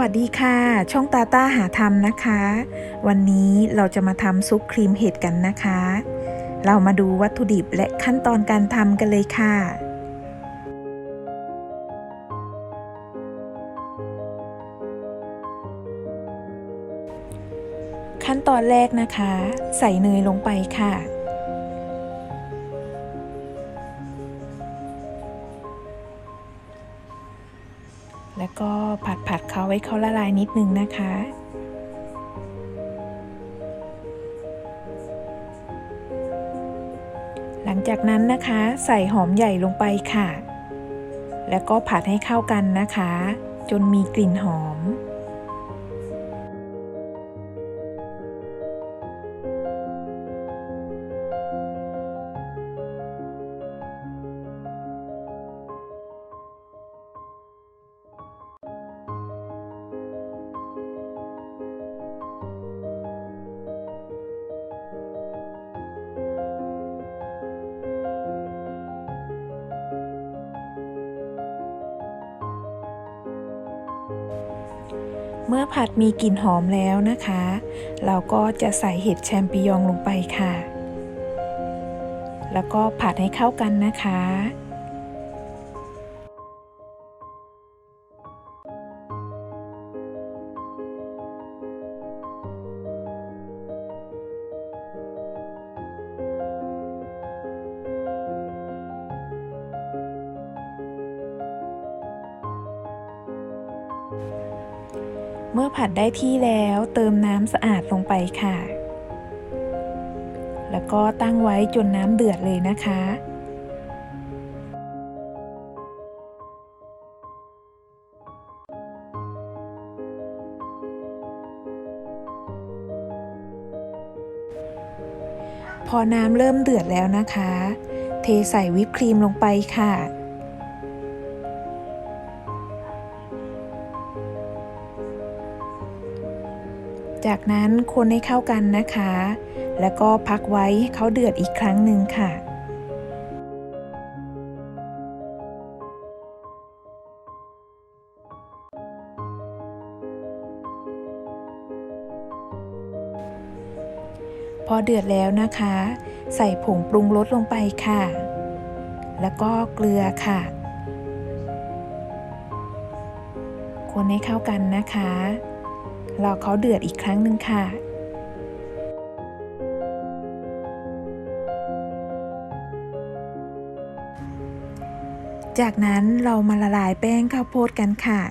วัสดีค่ะ ช่องตาต้าหาทำนะคะ วันนี้เราจะมาทำซุปครีมเห็ดกันนะคะ เรามาดูวัตถุดิบและขั้นตอนการทำกันเลยค่ะ ขั้นตอนแรกนะคะ ใส่เนยลงไปค่ะ ก็ผัดผัดเขาไว้เขาละลายนิดนึงนะคะ หลังจากนั้นนะคะใส่หอมใหญ่ลงไปค่ะ แล้วก็ผัดให้เข้ากันนะคะ จนมีกลิ่นหอม เมื่อผัดมีกลิ่นหอมแล้วนะคะ เราก็จะใส่เห็ดแชมปิญองลงไปค่ะ แล้วก็ผัดให้เข้ากันนะคะ เมื่อผัดได้ที่แล้วเติมน้ำสะอาดลงไปค่ะ แล้วก็ตั้งไว้จนน้ำเดือดเลยนะคะ พอน้ำเริ่มเดือดแล้วนะคะ เทใส่วิปครีมลงไปค่ะ จากนั้นคนให้เข้ากันนะคะ แล้วก็พักไว้ให้เขาเดือดอีกครั้งหนึ่งค่ะพอเดือดแล้วนะคะ ใส่ผงปรุงรสลงไปค่ะ แล้วก็เกลือค่ะ คนให้เข้ากันนะคะ รอเขาเดือดอีกครั้งหนึ่งค่ะจากนั้นเรามาละลายแป้งข้าวโพดกันค่ะ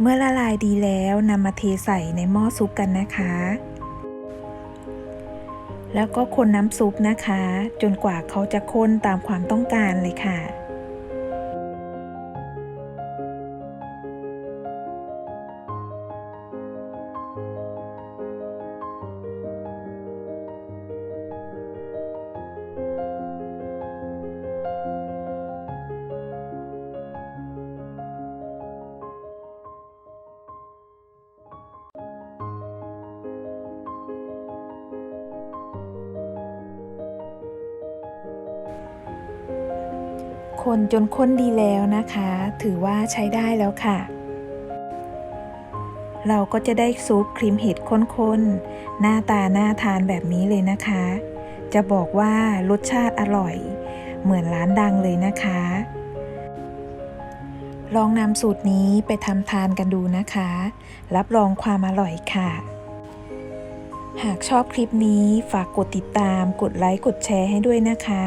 เมื่อละลายดีแล้วนำมาเทใส่ในหม้อซุปกันนะคะ แล้วก็คนน้ำซุปนะคะ จนกว่าเขาจะข้นตามความต้องการเลยค่ะ คนจนข้นดีแล้วนะคะ ถือว่าใช้ได้แล้วค่ะ เราก็จะได้ซุปครีมเห็ดข้นๆ หน้าตาน่าทานแบบนี้เลยนะคะ จะบอกว่ารสชาติอร่อย เหมือนร้านดังเลยนะคะ ลองนำสูตรนี้ไปทำทานกันดูนะคะ รับรองความอร่อยค่ะหากชอบคลิปนี้ฝากกดติดตาม กดไลค์ กดแชร์ให้ด้วยนะคะ